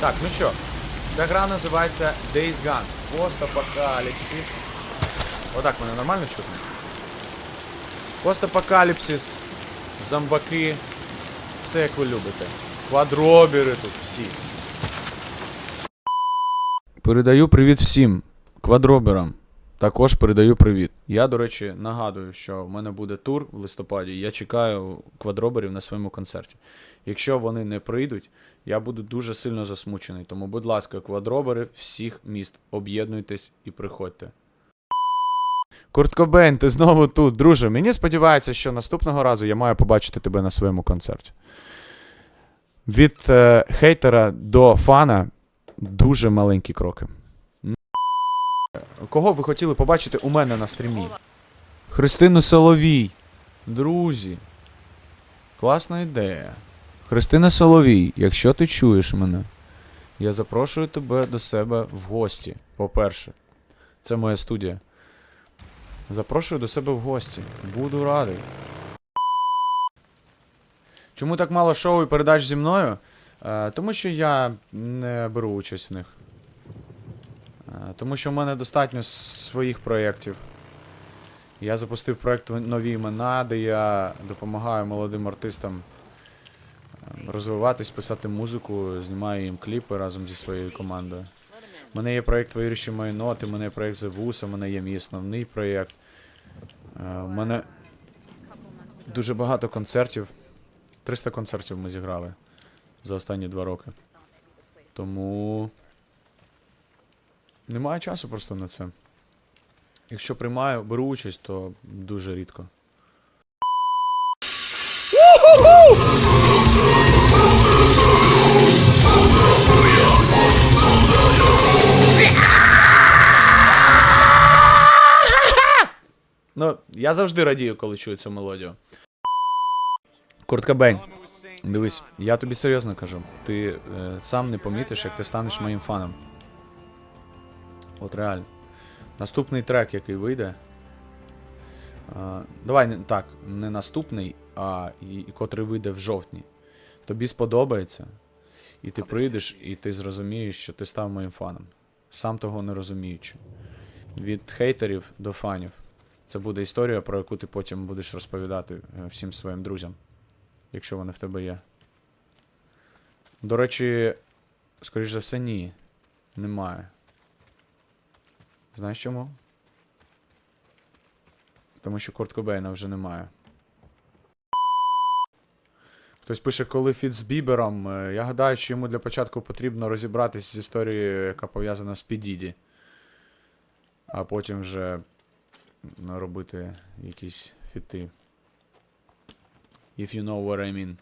Так, ну що, ця гра називається Days Gone. Постапокаліпсис. Отак мене нормально чутно? Постапокаліпсис, зомбаки, все як ви любите. Квадробіри тут всі. Передаю привіт всім квадроберам. Також передаю привіт. Я, до речі, нагадую, що в мене буде тур в листопаді. Я чекаю квадроберів на своєму концерті. Якщо вони не прийдуть, я буду дуже сильно засмучений. Тому, будь ласка, квадробери всіх міст, об'єднуйтесь і приходьте. Курт Кобейн, ти знову тут, друже. Мені сподівається, що наступного разу я маю побачити тебе на своєму концерті. Від е, хейтера до фана дуже маленькі кроки. Кого ви хотіли побачити у мене на стрімі? Христину Соловій. Друзі. Класна ідея. Христина Соловій, якщо ти чуєш мене, я запрошую тебе до себе в гості. По-перше, це моя студія. Запрошую до себе в гості. Буду радий. Чому так мало шоу і передач зі мною? Е, тому що я не беру участь в них. Е, Тому що в мене достатньо своїх проєктів. Я запустив проєкт Нові імена, де я допомагаю молодим артистам ем, розвиватись, писати музику, знімаю їм кліпи разом зі своєю командою. У мене є проєкт Виріші мої ноти, у мене є проєкт Зевуса, у мене є мій основний проєкт. Е, У мене дуже багато концертів. 300 концертів ми зіграли за останні два роки. Тому. Немає часу просто на це. Якщо приймаю, беру участь, то дуже рідко. Ну, я завжди радію, коли чую цю мелодію. Курт Кобейн, дивись, я тобі серйозно кажу. Ти е, сам не помітиш, як ти станеш моїм фаном. От реально. Наступний трек, який вийде. А, давай не так, не наступний, а і, і котрий вийде в жовтні. Тобі сподобається, і ти прийдеш, і ти зрозумієш, що ти став моїм фаном. Сам того не розуміючи. Від хейтерів до фанів. Це буде історія, про яку ти потім будеш розповідати е, всім своїм друзям, якщо вони в тебе є. До речі, скоріш за все, ні. Немає. Знаєш чому? Тому що Курт Кобейна вже немає. Хтось пише, коли фіт з Бібером. Е, Я гадаю, що йому для початку потрібно розібратися з історією, яка пов'язана з Підіді. А потім вже робити якісь фіти. If you know what I mean.